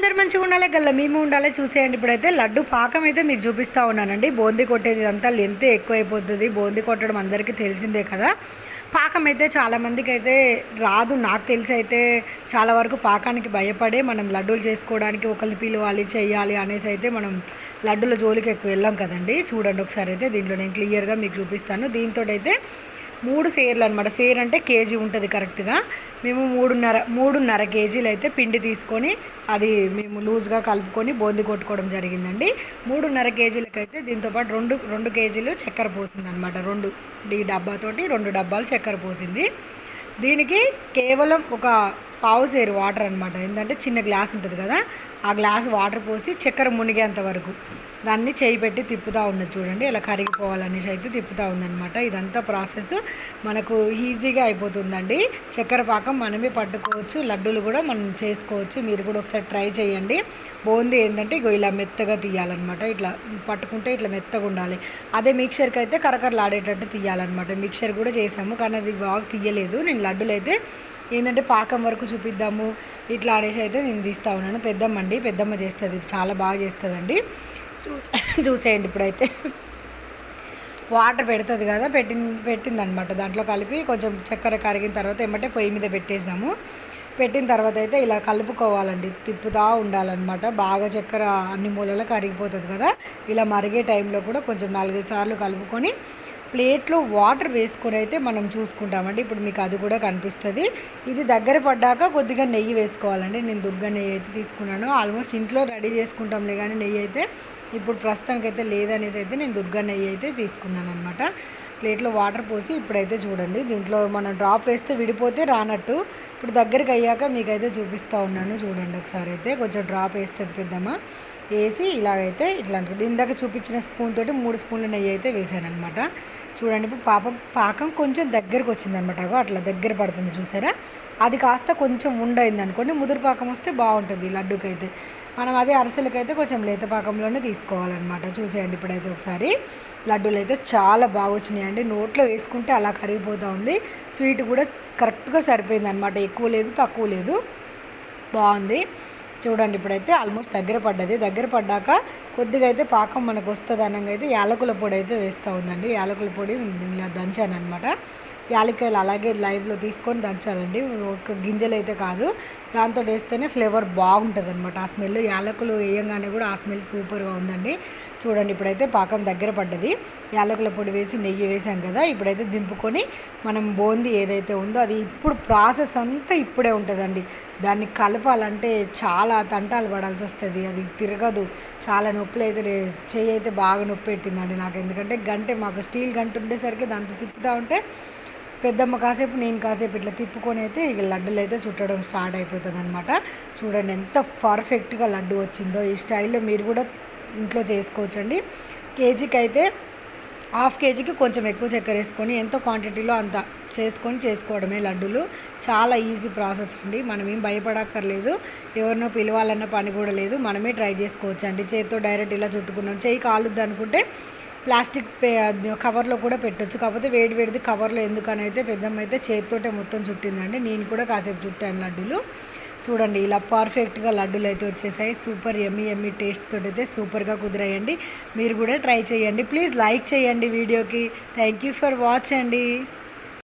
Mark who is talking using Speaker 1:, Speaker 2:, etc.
Speaker 1: అందరు మంచిగా ఉండాలి గల్ల మేము ఉండాలి చూసేయండి. ఇప్పుడైతే లడ్డు పాకం అయితే మీకు చూపిస్తూ ఉన్నానండి. బూందీ కొట్టేది అంతా లెంత్ ఎక్కువ అయిపోతుంది బూందీ కొట్టడం అందరికీ తెలిసిందే కదా. పాకం అయితే చాలామందికి అయితే రాదు. నాకు తెలిసి అయితే చాలా వరకు పాకానికి భయపడే మనం లడ్డూలు చేసుకోవడానికి ఒకరిని పిలవాలి చేయాలి అనేసి అయితే మనం లడ్డూల జోలికి ఎక్కువ వెళ్ళాం కదండి. చూడండి ఒకసారి అయితే దీంట్లో నేను క్లియర్గా మీకు చూపిస్తాను. దీంతో అయితే మూడు సేర్లు అనమాట సేర్ అంటే కేజీ ఉంటుంది కరెక్ట్గా. మేము మూడున్నర మూడున్నర కేజీలు అయితే పిండి తీసుకొని అది మేము లూజ్గా కలుపుకొని బోంది కొట్టుకోవడం జరిగిందండి. మూడున్నర కేజీలకైతే దీంతోపాటు రెండు రెండు కేజీలు చక్కెర పోసింది అనమాట రెండు ఈ డబ్బాతోటి రెండు డబ్బాలు చక్కెర పోసింది. దీనికి కేవలం ఒక పావు సేరు వాటర్ అనమాట ఏంటంటే చిన్న గ్లాస్ ఉంటుంది కదా ఆ గ్లాస్ వాటర్ పోసి చక్కెర మునిగేంత వరకు దాన్ని చేయి పెట్టి తిప్పుతూ ఉన్నది చూడండి. ఇలా కరిగిపోవాలనేసి అయితే తిప్పుతూ ఉందనమాట ఇదంతా ప్రాసెస్ మనకు ఈజీగా అయిపోతుందండి. చక్కెర పాకం మనమే పట్టుకోవచ్చు లడ్డూలు కూడా మనం చేసుకోవచ్చు. మీరు కూడా ఒకసారి ట్రై చేయండి. బోంది ఏంటంటే ఇగో ఇలా మెత్తగా తీయాలన్నమాట. ఇట్లా పట్టుకుంటే ఇట్లా మెత్తగా ఉండాలి. అదే మిక్చర్కి అయితే కరకరలాడేటట్టు తీయాలన్నమాట. మిక్చర్ కూడా చేసాము కానీ అది బాగా తీయలేదు. నేను లడ్డూలు అయితే ఏంటంటే పాకం వరకు చూపిద్దాము. ఇట్లా అనేసి అయితే నేను తీస్తా ఉన్నాను. పెద్దమ్మ అండి పెద్దమ్మ చేస్తుంది. చాలా బాగా చేస్తుందండి. చూసే చూసేయండి ఇప్పుడైతే. వాటర్ పెడుతుంది కదా పెట్టి పెట్టిందనమాట దాంట్లో కలిపి కొంచెం చక్కెర కరిగిన తర్వాత ఏమంటే పొయ్యి మీద పెట్టేసాము. పెట్టిన తర్వాత అయితే ఇలా కలుపుకోవాలండి. తిప్పుతూ ఉండాలన్నమాట. బాగా చక్కెర అన్ని మూలలో కరిగిపోతుంది కదా. ఇలా మరిగే టైంలో కూడా కొంచెం నాలుగైదు సార్లు కలుపుకొని ప్లేట్లో వాటర్ వేసుకొని అయితే మనం చూసుకుంటామండి. ఇప్పుడు మీకు అది కూడా కనిపిస్తుంది. ఇది దగ్గర పడ్డాక కొద్దిగా నెయ్యి వేసుకోవాలండి. నేను దుర్గ నెయ్యి అయితే తీసుకున్నాను. ఆల్మోస్ట్ ఇంట్లో రెడీ చేసుకుంటాంలే కానీ నెయ్యి అయితే ఇప్పుడు ప్రస్తుతానికైతే లేదనేసి అయితే నేను దుర్గా నెయ్యి అయితే తీసుకున్నాను అనమాట ప్లేట్లో వాటర్ పోసి ఇప్పుడైతే చూడండి. దీంట్లో మనం డ్రాప్ వేస్తే విడిపోతే రానట్టు. ఇప్పుడు దగ్గరికి అయ్యాక మీకైతే చూపిస్తూ ఉన్నాను. చూడండి ఒకసారి అయితే. కొంచెం డ్రాప్ వేస్తుంది పెద్దమ్మ వేసి ఇలాగైతే ఇట్లా అనుకుంటే. ఇందాక చూపించిన స్పూన్ తోటి మూడు స్పూన్లు నెయ్యి అయితే వేసాను అనమాట చూడండి ఇప్పుడు పాపం పాకం కొంచెం దగ్గరకు వచ్చిందనమాట అగో అట్లా దగ్గర పడుతుంది చూసారా? అది కాస్త కొంచెం ఉండయింది అనుకోండి ముదురు పాకం వస్తే బాగుంటుంది లడ్డుకైతే. మనం అదే అరసలకైతే కొంచెం లేత పాకంలోనే తీసుకోవాలన్నమాట. చూసేయండి ఇప్పుడైతే ఒకసారి. లడ్డూలు అయితే చాలా బాగా వచ్చినాయండి. నోట్లో వేసుకుంటే అలా కరిగిపోతూ ఉంది. స్వీట్ కూడా కరెక్ట్గా సరిపోయింది అనమాట ఎక్కువ లేదు తక్కువ లేదు. బాగుంది. చూడండి ఇప్పుడైతే ఆల్మోస్ట్ దగ్గర పడ్డది. దగ్గర పడ్డాక కొద్దిగా అయితే పాకం మనకు వస్తుంది అనగా అయితే యాలకుల పొడి అయితే వేస్తూ ఉందండి. యాలకుల పొడి దంచాను అనమాట యాలక్కాయలు అలాగే లైవ్లో తీసుకొని దంచాలండి. ఒక గింజలు అయితే కాదు. దాంతో వేస్తేనే ఫ్లేవర్ బాగుంటుంది అనమాట ఆ స్మెల్ యాలకులు వేయంగానే కూడా ఆ స్మెల్ సూపర్గా ఉందండి. చూడండి ఇప్పుడైతే పాకం దగ్గర పడ్డది. యాలకుల పొడి వేసి నెయ్యి వేసాం కదా ఇప్పుడైతే దింపుకొని మనం బోంది ఏదైతే ఉందో అది ఇప్పుడు ప్రాసెస్ అంతా ఇప్పుడే ఉంటుందండి. దాన్ని కలపాలంటే చాలా తంటాలు పడాల్సి వస్తుంది. అది తిరగదు. చాలా నొప్పులు అయితే చెయ్యి అయితే బాగా నొప్పి పెట్టిందండి నాకు. ఎందుకంటే గంటే మాకు స్టీల్ గంట ఉండేసరికి దాంతో తిప్పుతూ ఉంటే పెద్దమ్మ కాసేపు నేను కాసేపు ఇట్లా తిప్పుకొని అయితే ఇక లడ్డూలు అయితే చుట్టడం స్టార్ట్ అయిపోతుంది అనమాట చూడండి ఎంత పర్ఫెక్ట్గా లడ్డు వచ్చిందో ఈ స్టైల్లో మీరు కూడా ఇంట్లో చేసుకోవచ్చండి. కేజీకి అయితే హాఫ్ కేజీకి కొంచెం ఎక్కువ చక్కెర వేసుకొని ఎంత క్వాంటిటీలో అంత చేసుకొని చేసుకోవడమే లడ్డూలు. చాలా ఈజీ ప్రాసెస్ అండి. మనం ఏం భయపడక్కర్లేదు. ఎవరినో పిలవాలన్న పని కూడా లేదు. మనమే ట్రై చేసుకోవచ్చు అండి చేతితో డైరెక్ట్ ఇలా చుట్టుకున్నాం. చేయి కాలుద్ది అనుకుంటే ప్లాస్టిక్ కవర్లో కూడా పెట్టొచ్చు. కాకపోతే వేడి వేడిది కవర్లో ఎందుకని అయితే పెద్దమ్మ అయితే చేతితోటే మొత్తం చుట్టిందండి. నేను కూడా కాసేపు చుట్టాను లడ్డూలు. చూడండి ఇలా పర్ఫెక్ట్గా లడ్డూలు అయితే వచ్చేసాయి. సూపర్ ఎమ్మి ఎమ్మి టేస్ట్ తోటి అయితే సూపర్గా కుదిరాయండి. మీరు కూడా ట్రై చేయండి. ప్లీజ్ లైక్ చేయండి వీడియోకి. థ్యాంక్ యూ ఫర్ వాచ్ అండి.